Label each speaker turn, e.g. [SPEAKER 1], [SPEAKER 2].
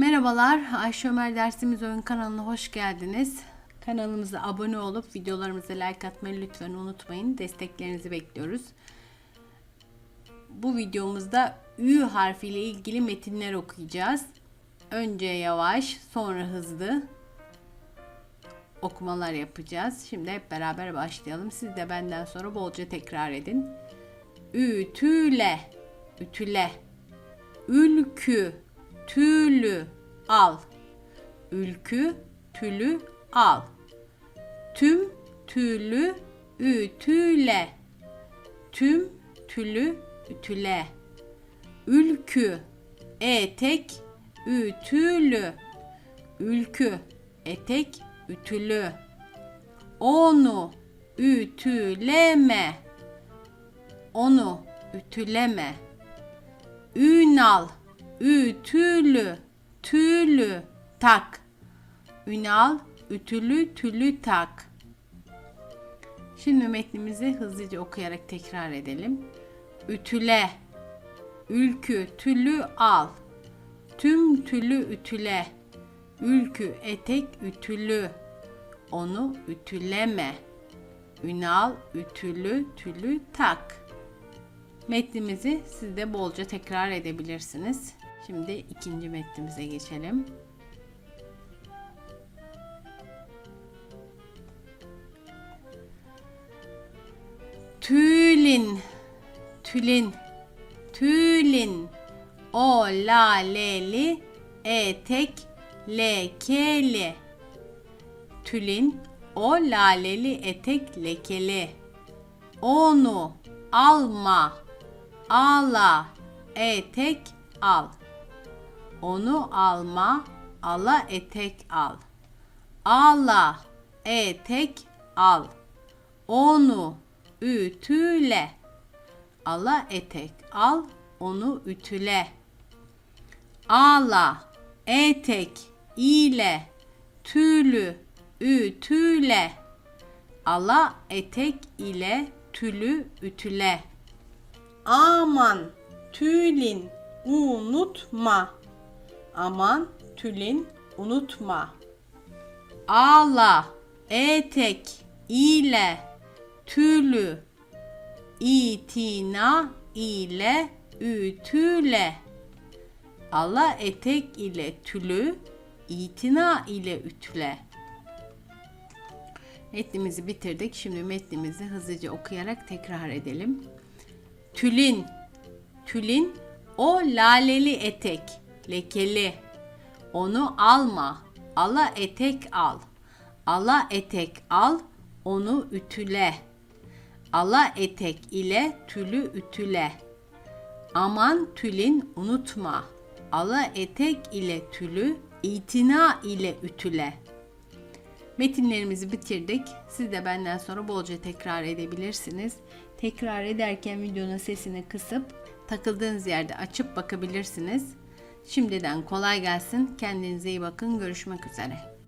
[SPEAKER 1] Merhabalar, Ayşe Ömer Dersimiz Oyun kanalına hoş geldiniz. Kanalımıza abone olup videolarımıza like atmayı lütfen unutmayın. Desteklerinizi bekliyoruz. Bu videomuzda Ü harfiyle ilgili metinler okuyacağız. Önce yavaş, sonra hızlı okumalar yapacağız. Şimdi hep beraber başlayalım. Siz de benden sonra bolca tekrar edin. Ütüle, ütüle. Ülkü, tülü, al. Ülkü, tülü, al. Tüm, tülü, ütüle. Tüm, tülü, ütüle. Ülkü, etek, ütülü. Ülkü, etek, ütülü. Onu, ütüleme. Onu, ütüleme. Ünal, ütülü, tülü, tak. Ünal, ütülü, tülü, tak. Şimdi metnimizi hızlıca okuyarak tekrar edelim. Ütüle, ülkü, tülü, al. Tüm tülü ütüle. Ülkü, etek, ütülü. Onu ütüleme. Ünal, ütülü, tülü, tak. Metnimizi siz de bolca tekrar edebilirsiniz. Şimdi ikinci metnimize geçelim. Tülin, tülin, tülin, o laleli, etek, lekeli. Tülin, o laleli etek lekeli. Onu alma, ala, etek al. Onu alma, ala etek al. Ala, etek al. Onu ütüle. Ala etek al, onu ütüle. Ala, etek ile, tülü, ütüle. Ala etek ile tülü ütüle. Aman tülin unutma. Aman tülin unutma. Ağla etek ile tülü itina ile ütüle. Ala etek ile tülü itina ile ütüle. Metnimizi bitirdik. Şimdi metnimizi hızlıca okuyarak tekrar edelim. Tülin, tülin o laleli etek, lekeli. Onu alma, ala etek al. Ala etek al, onu ütüle. Ala etek ile tülü ütüle. Aman tülin unutma. Ala etek ile tülü itina ile ütüle. Metinlerimizi bitirdik. Siz de benden sonra bolca tekrar edebilirsiniz. Tekrar ederken videonun sesini kısıp takıldığınız yerde açıp bakabilirsiniz. Şimdiden kolay gelsin. Kendinize iyi bakın. Görüşmek üzere.